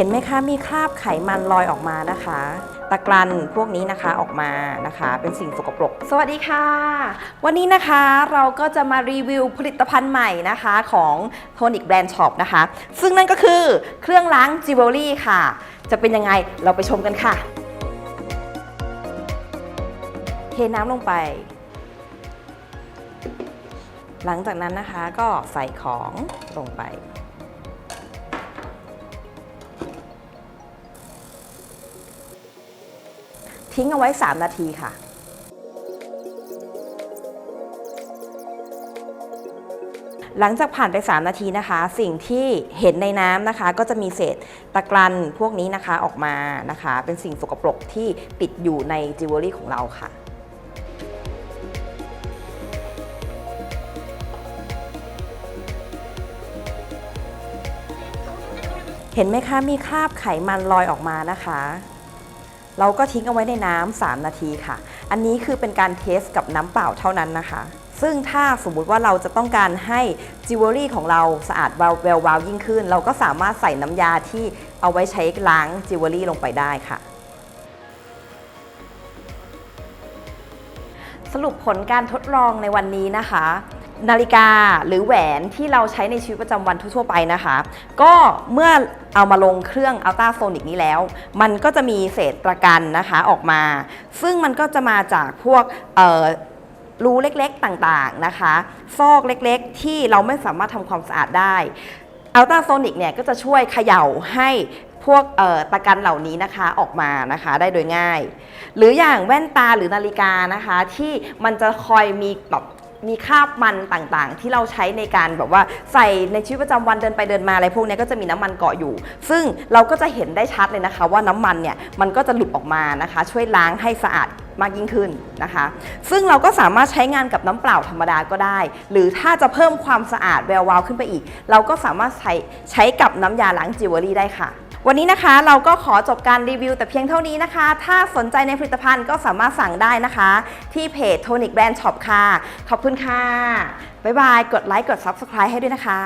เห็นไหมคะมีคราบไขมันลอยออกมานะคะ ตะกรันพวกนี้นะคะออกมานะคะ เป็นสิ่งสกปรก สวัสดีค่ะ วันนี้นะคะเราก็จะมารีวิวผลิตภัณฑ์ใหม่นะคะของ Tonic Brand Shop นะคะ ซึ่งนั่นก็คือเครื่องล้างจิวเวลรี่ค่ะ จะเป็นยังไงเราไปชมกันค่ะ เทน้ำลงไป หลังจากนั้นนะคะก็ใส่ของลงไป ทิ้งเอาไว้ 3 นาทีค่ะ หลังจากผ่านไป 3 นาทีนะคะ สิ่งที่เห็นในน้ำนะคะ ก็จะมีเศษตะกรันพวกนี้นะคะออกมานะคะ เป็นสิ่งสกปรกที่ติดอยู่ในจิวเวลรี่ของเราค่ะเห็นไหมคะมีคราบไขมันลอยออกมานะคะ เราก็ทิ้งเอาไว้ในน้ำ3นาทีค่ะ อันนี้คือเป็นการเทสกับน้ำเปล่าเท่านั้นนะคะ ซึ่งถ้าสมมุติว่าเราจะต้องการให้จิวเวลรี่ของเราสะอาดแวววววาวยิ่งขึ้น เราก็สามารถใส่น้ำยาที่เอาไว้ใช้ล้างจิวเวลรี่ลงไปได้ค่ะสรุปผลการทดลองในวันนี้นะคะ นาฬิกาหรือแหวนที่เราใช้ในชีวิตประจำวันทั่วๆไปนะคะ ก็เมื่อเอามาลงเครื่องอัลตราโซนิกนี้แล้ว มันก็จะมีเศษตะกันนะคะออกมา ซึ่งมันก็จะมาจากพวกรูเล็กๆต่างๆนะคะ ซอกเล็กๆ ที่เราไม่สามารถทำความสะอาดได้อัลตราโซนิกเนี่ยก็จะช่วยเขย่าให้พวกตะกันเหล่านี้นะคะออกมานะคะได้โดยง่าย หรืออย่างแว่นตาหรือนาฬิกานะคะ ที่มันจะคอยมีแบบ มีคราบมันต่างๆ ที่เราใช้ในการแบบว่าใส่ในชีวิตประจำวันเดินไปเดินมาอะไรพวกเนี้ยก็จะมีน้ำมันเกาะอยู่ ซึ่งเราก็จะเห็นได้ชัดเลยนะคะ ว่าน้ำมันเนี่ยมันก็จะหลุดออกมานะคะ ช่วยล้างให้สะอาดมากยิ่งขึ้นนะคะ ซึ่งเราก็สามารถใช้งานกับน้ำเปล่าธรรมดาก็ได้ หรือถ้าจะเพิ่มความสะอาดแวววาวขึ้นไปอีก เราก็สามารถใช้ใช้กับน้ำยาล้างจิวเวลรี่ได้ค่ะ วันนี้นะคะเราก็ขอจบการรีวิวแต่เพียงเท่านี้นะคะ ถ้าสนใจในผลิตภัณฑ์ก็สามารถสั่งได้นะคะ ที่เพจ Tonic Brand Shop ค่ะ ขอบคุณค่ะ บ๊ายบาย กดไลค์ กด Subscribe ให้ด้วยนะคะ